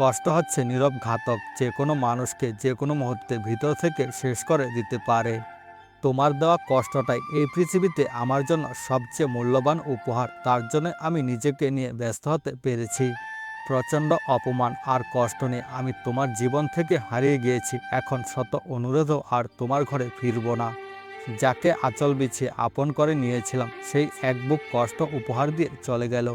কষ্ট হচ্ছে নীরব ঘাতক যে কোনো মানুষকে যে কোনো মুহূর্তে ভিতর থেকে শেষ করে দিতে পারে। তোমার দেওয়া কষ্টটাই এই পৃথিবীতে আমার জন্য সবচেয়ে মূল্যবান উপহার, তার জন্য আমি নিজেকে নিয়ে ব্যস্ত হতে পেরেছি। প্রচণ্ড অপমান আর কষ্ট নিয়ে আমি তোমার জীবন থেকে হারিয়ে গিয়েছি, এখন শত অনুরোধও আর তোমার ঘরে ফিরব না। যাকে আঁচল বিছিয়ে আপন করে নিয়েছিলাম, সেই এক বুক কষ্ট উপহার দিয়ে চলে গেল।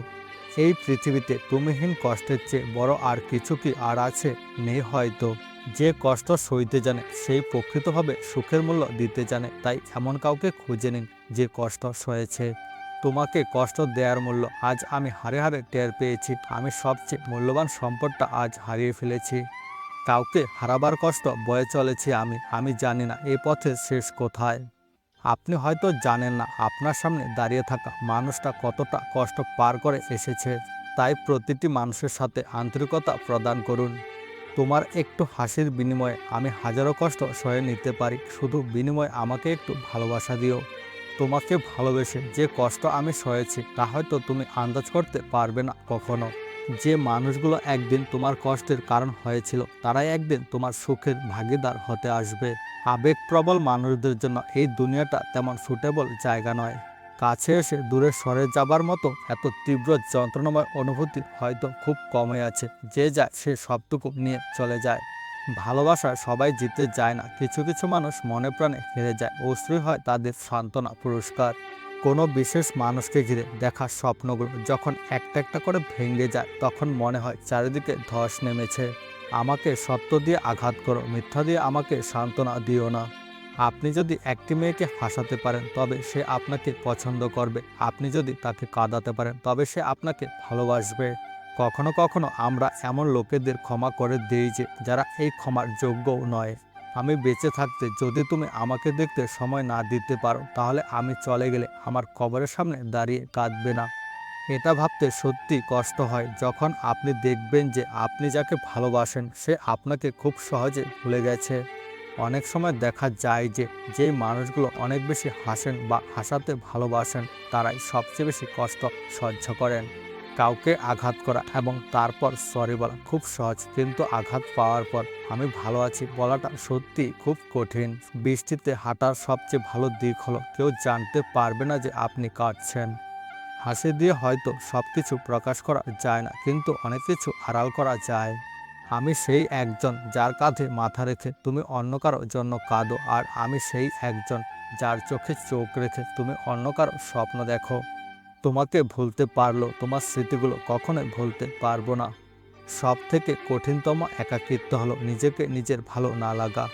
এই পৃথিবীতে তুমিহীন কষ্টের চেয়ে বড় আর কিছু কি আর আছে? নেই হয়তো। যে কষ্ট সইতে জানে, সেই প্রকৃতভাবে সুখের মূল্য দিতে জানে, তাই এমন কাউকে খুঁজে নিন যে কষ্ট সয়েছে। তোমাকে কষ্ট দেওয়ার মূল্য আজ আমি হারে হারে টের পেয়েছি। আমি সবচেয়ে মূল্যবান সম্পদটা আজ হারিয়ে ফেলেছি। কাউকে হারাবার কষ্ট বয়ে চলেছি আমি। আমি জানি না এ পথে শেষ কোথায়। আপনি হয়তো জানেন না, আপনার সামনে দাঁড়িয়ে থাকা মানুষটা কতটা কষ্ট পার করে এসেছে। তাই প্রতিটি মানুষের সাথে আন্তরিকতা প্রদান করুন। তোমার একটু হাসির বিনিময়ে আমি হাজারো কষ্ট সয়ে নিতে পারি। শুধু বিনিময়ে আমাকে একটু ভালোবাসা দিও। তোমাকে ভালোবেসে যে কষ্ট আমি সয়েছি তা হয়তো তুমি আন্দাজ করতে পারবে না কখনো। যে মানুষগুলো একদিন তোমার কষ্টের কারণ হয়েছিল, তারাই একদিন তোমার সুখের ভাগিদার হতে আসবে। আবেগপ্রবল মানুষদের জন্য এই দুনিয়াটা তেমন সুটেবল জায়গা নয়। কাছে এসে দূরে সরে যাবার মতো এত তীব্র যন্ত্রণাময় অনুভূতি হয়তো খুব কমে আছে, যে যায় সে সবটুকু নিয়ে চলে যায়। ভালোবাসায় সবাই জিতে যায় না, কিছু কিছু মানুষ মনে প্রাণে হেরে যায় অশ্রুই হয় তাদের সান্ত্বনা পুরস্কার। কোনো বিশেষ মানুষকে ঘিরে দেখা স্বপ্নগুলো যখন একটা একটা করে ভেঙে যায়, তখন মনে হয় চারিদিকে ধস নেমেছে। আমাকে সত্য দিয়ে আঘাত করো, মিথ্যা দিয়ে আমাকে সান্ত্বনা দিও না। আপনি যদি একটি মেয়েকে হাসাতে পারেন, তবে সে আপনাকে পছন্দ করবে। আপনি যদি তাকে কাঁদাতে পারেন, তবে সে আপনাকে ভালোবাসবে। কখনো কখনো আমরা এমন লোকেদের ক্ষমা করে দিই যে, যারা এই ক্ষমার যোগ্যও নয়। আমি বেঁচে থাকতে যদি তুমি আমাকে দেখতে সময় না দিতে পারো, তাহলে আমি চলে গেলে আমার কবরের সামনে দাঁড়িয়ে কাঁদবে না। এটা ভাবতে সত্যি কষ্ট হয় যখন আপনি দেখবেন যে আপনি যাকে ভালোবাসেন, সে আপনাকে খুব সহজে ভুলে গেছে। অনেক সময় দেখা যায় যে যেই মানুষগুলো অনেক বেশি হাসেন বা হাসাতে ভালোবাসেন, তারাই সবচেয়ে বেশি কষ্ট সহ্য করেন। কাউকে আঘাত করা এবং তারপর সরি বলা খুব সহজ, কিন্তু আঘাত পাওয়ার পর আমি ভালো আছি বলাটা সত্যি খুব কঠিন। বৃষ্টিতে হাঁটার সবচেয়ে ভালো দিক হলো কেউ জানতে পারবে না যে আপনি কাটছেন হাসি দিয়ে হয়তো সব কিছু প্রকাশ করা যায় না, কিন্তু অনেক কিছু আড়াল করা যায়। আমি সেই একজন যার কাঁধে মাথা রেখে তুমি অন্য কারোর জন্য কাঁদো, আর আমি সেই একজন যার চোখে চোখ রেখে তুমি অন্য কারও স্বপ্ন দেখো। তোমাকে ভুলতে পারল, তোমার স্মৃতিগুলো কখনোই ভুলতে পারব না। সব থেকে কঠিনতম একাকিত্ব হলো নিজেকে নিজের ভালো না লাগা।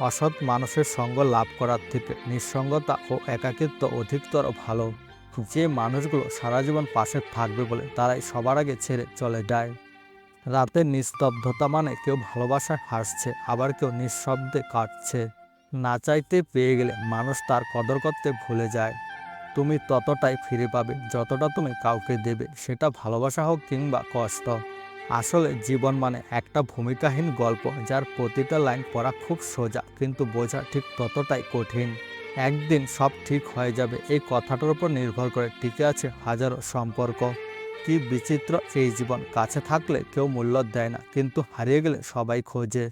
অসৎ মানুষের সঙ্গ লাভ করার থেকে নিঃসঙ্গতা ও একাকিত্ব অধিকতর ভালো। যে মানুষগুলো সারা জীবন পাশে থাকবে বলে তারাই সবার আগে ছেড়ে চলে যায়। রাতের নিস্তব্ধতা মানে কেউ ভালোবাসায় হাসছে, আবার কেউ নিঃশব্দে কাটছে না চাইতে পেয়ে গেলে মানুষ তার কদর করতে ভুলে যায়। তুমি ততটাই ফিরে পাবে যতটা তুমি কাউকে দেবে, সেটা ভালোবাসা হোক কিংবা কষ্ট। আসলে জীবন মানে একটা ভূমিকাহীন গল্প যার প্রতিটা লাইন পড়া খুব সোজা, কিন্তু বোঝা ঠিক ততটাই কঠিন। একদিন সব ঠিক হয়ে যাবে, এই কথাটার উপর নির্ভর করে টিকে আছে হাজারো সম্পর্ক। কি বিচিত্র এই জীবন, কাছে থাকলে কেউ মূল্য দেয় না, কিন্তু হারিয়ে গেলে সবাই খোঁজে।